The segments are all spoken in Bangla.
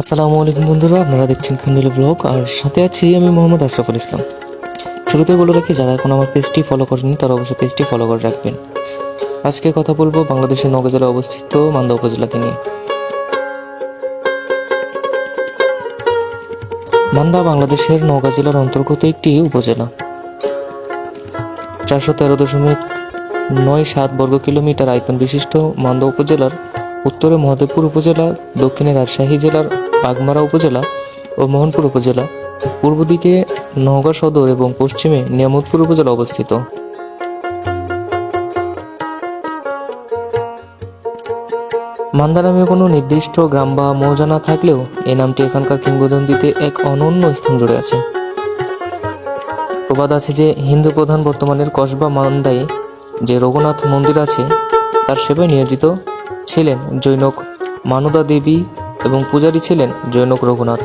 আসসালামু আলাইকুম বন্ধুরা, আপনারা দেখছেন খান্ডুলি ব্লগ আর সাথে আছি আমি মোহাম্মদ আশরাফুল ইসলাম। শুরুতে বলে রাখি, যারা এখন আমার পেজটি ফলো করেনি তারা অবশ্যই পেজটি ফলো করে রাখবেন। আজকে কথা বলব বাংলাদেশের নওগাঁ জেলায় অবস্থিত মান্দা উপজেলাকে নিয়ে। মান্দা বাংলাদেশের নওগাঁ জেলার অন্তর্গত একটি উপজেলা। চারশো তেরো দশমিক নয় সাত বর্গ কিলোমিটার আয়তন বিশিষ্ট মান্দা উপজেলার উত্তরে মহাদেবপুর উপজেলা, দক্ষিণে রাজশাহী জেলার বাগমারা উপজেলা ও মোহনপুর উপজেলা পূর্ব দিকে নওগাঁ সদর এবং পশ্চিমে নিয়ামতপুর উপজেলা অবস্থিত। মান্দা নামে কোনো নির্দিষ্ট গ্রাম বা মৌজা না থাকলেও এই নামটি এখানকার কিংবদন্তিতে এক অনন্য স্থান জুড়ে আছে। প্রবাদ আছে যে হিন্দু প্রধান বর্তমানের কসবা মান্দায় যে রঘুনাথ মন্দির আছে, তার সেবায় নিয়োজিত ছিলেন জৈনক মানদা দেবী এবং পূজারী ছিলেন জৈনক রঘুনাথ।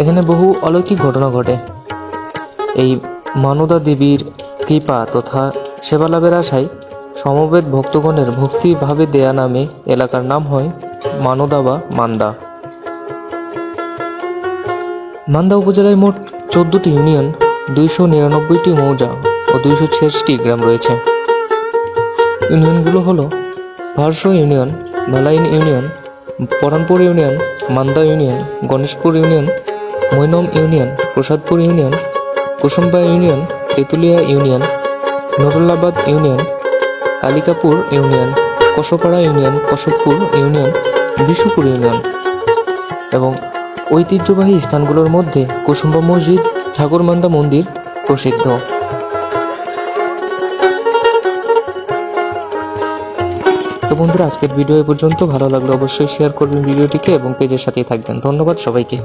এখানে বহু অলৌকিক ঘটনা ঘটে। এই মানদা দেবীর কৃপা তথা সেবা লাভের আশায় সমবেত ভক্তগণের ভক্তিভাবে দেয়া নামে এলাকার নাম হয় মানদা বা মান্দা। মান্দা উপজেলায় মোট চোদ্দটি ইউনিয়ন, দুইশো নিরানব্বইটি মৌজা ও দুইশো ছিয়াশিটি গ্রাম রয়েছে। ইউনিয়নগুলো হলো Bharso union, Bhalain union Paranpur union, Manda union, Ganeshpur union, Moinam union, Prasadpur union, Kusumba union, Tetulia union Nurullabad union, Kalikapur union, Kashpara union, Kasabpur union, Bishupur union এবং ঐতিহ্যবাহী স্থানগুলোর মধ্যে কুসুম্বা মসজিদ, ঠাকুরমান্দা মন্দির প্রসিদ্ধ। তো বন্ধুরা, আজকের ভিডিও এ পর্যন্ত। ভালো লাগলে অবশ্যই শেয়ার করবেন ভিডিওটিকে এবং পেজের সাথেই থাকবেন। ধন্যবাদ সবাইকে।